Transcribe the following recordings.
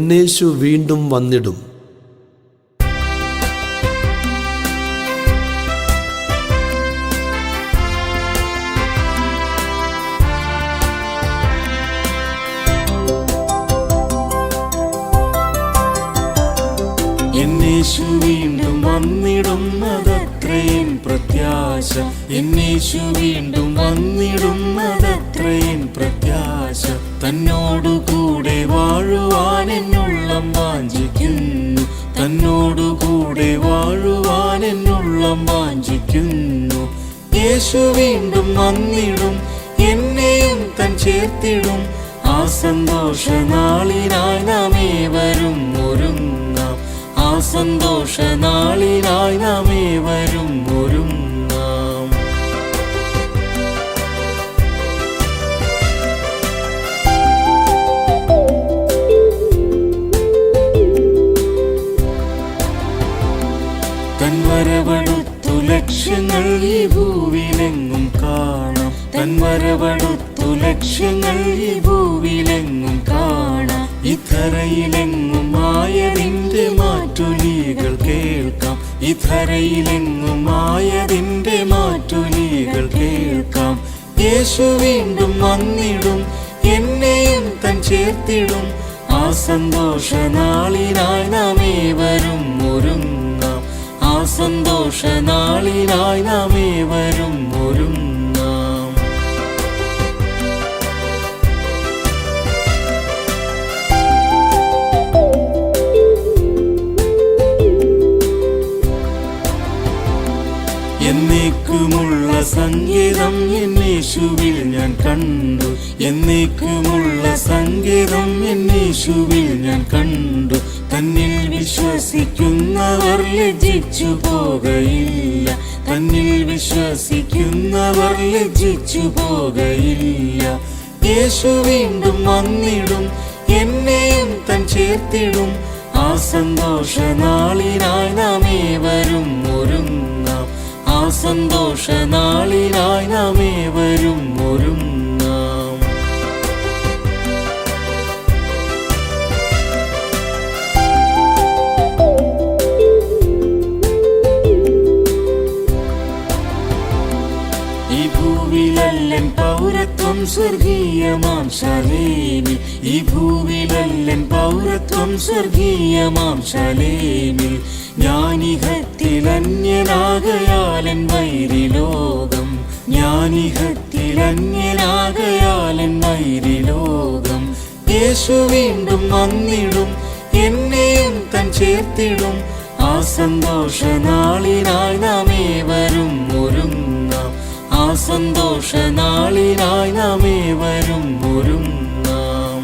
എന്നേശു വീണ്ടും വന്നിടും. എന്നേശു വീണ്ടും വന്നിടുന്നതത്രയും പ്രത്യാശ. എന്നേശു വീണ്ടും വന്നിടുന്നതത്രയും പ്രത്യാശ. തന്നോടുകൂടെ തന്നോടുകൂടെ വാഴുവാൻ എന്നുള്ളം വാഞ്ചിക്കുന്നു. യേശു വീണ്ടും വന്നിടും എന്നെയും തൻ ചേർത്തിടും. ആ സന്തോഷ നാളിനായി നാം ഏവരും ഒരുങ്ങാം. ആ സന്തോഷ നാളിനായി നാം ഏവരും തൻവരവടുത്തു ലക്ഷ്യങ്ങൾ ഈ ഭൂവിലെങ്ങും കാണാം. തൻവരവടുത്തു ലക്ഷ്യങ്ങൾ ഈ ഭൂവിലെങ്ങും കാണാം. ഇത്തരയിലെങ്ങും ആയതിന്റെ മാറ്റുലികൾ കേൾക്കാം. ഇത്തരയിലെങ്ങും ആയതിന്റെ മാറ്റുലികൾ കേൾക്കാം. യേശു വീണ്ടും വന്നിടും എന്നെയും തൻ ചേർത്തിടും. ആ സന്തോഷ സന്തോഷ നാളിനായി നാം ഏവരും ഒരുങ്ങാം. എന്നേക്കുമുള്ള സംഗീതം എന്നേശുവിൽ ഞാൻ കണ്ടു. എന്നേക്കുമുള്ള സംഗീതം എന്നേശുവിൽ ഞാൻ കണ്ടു. വിശ്വസിക്കുന്നവർ ലജ്ജിച്ചു പോകയില്ല. തന്നിൽ വിശ്വസിക്കുന്നവർ ലജ്ജിച്ചു പോകയില്ല. യേശു വീണ്ടും വന്നിടും എന്നെയും തൻ ചേർത്തിടും. ആ സന്തോഷ നാളിനായി നാം ഏവരും ഒരുങ്ങാം. ആ സന്തോഷ നാളിനായി നാം ഏവരും സ്വർഗീയമാം ശാലേമിൽ ഈ ഭൂവിലല്ലൻ പൗരത്വം സ്വർഗീയമാം ശാലേമിൽ ജ്ഞാനിഹത്തിൽ അന്യനാകയാലൻ വൈരിലോകം. ജ്ഞാനിഹത്തിൽ അന്യനാകയാലൻ വൈരിലോകം. യേശു വീണ്ടും വന്നിടും എന്നെയും തൻ ചേർത്തിടും. ആ സന്തോഷ നാളിനായി നാം ഏവരും സന്തോഷ നാളിനായി നാം ഏവരും ഒരുങ്ങാം.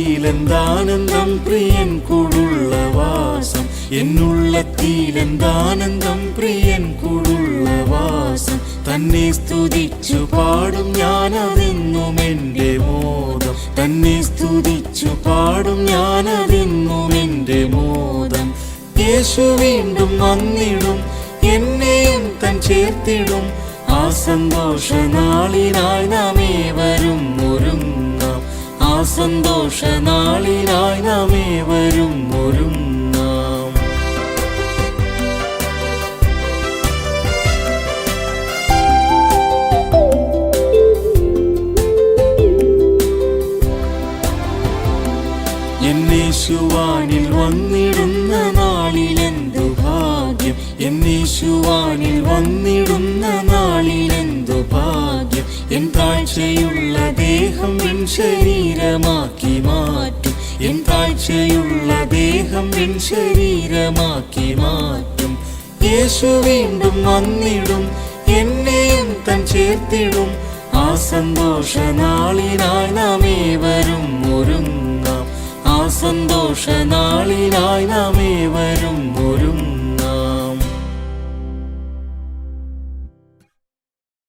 എന്നുള്ളത്തിലെന്താനന്ദം പ്രിയൻ കൂടുള്ള വാസം? എന്നുള്ളത്തിലെന്താനന്ദം പ്രിയൻ കൂടു തന്നെ സ്തുതിച്ചു പാടും ഞാനതെന്നും എന്റെ മോദം. തന്നെ സ്തുതിച്ചു പാടും ഞാനതെന്നും എന്റെ മോദം. യേശു വീണ്ടും വന്നിടും എന്നെയും തൻ ചേർത്തിടും. ആ സന്തോഷ നാളിനായി നാം ഏവരും ഒരുങ്ങാം. ആ സന്തോഷ നാളിനായി നാം ഏവരും ശരീരമാക്കി മാറ്റും. എൻ താഴ്ചയുള്ള ദേഹം എൻ ശരീരമാക്കി മാറ്റും. യേശു വീണ്ടും വന്നിടും. എന്നെയും തൻ ചേർത്തിടും. ആ സന്തോഷ നാളിനായി നാം ഏവരും ഒരുങ്ങാം. ആ സന്തോഷ നാളിനായി നാം ഏവരും ഒരുങ്ങാം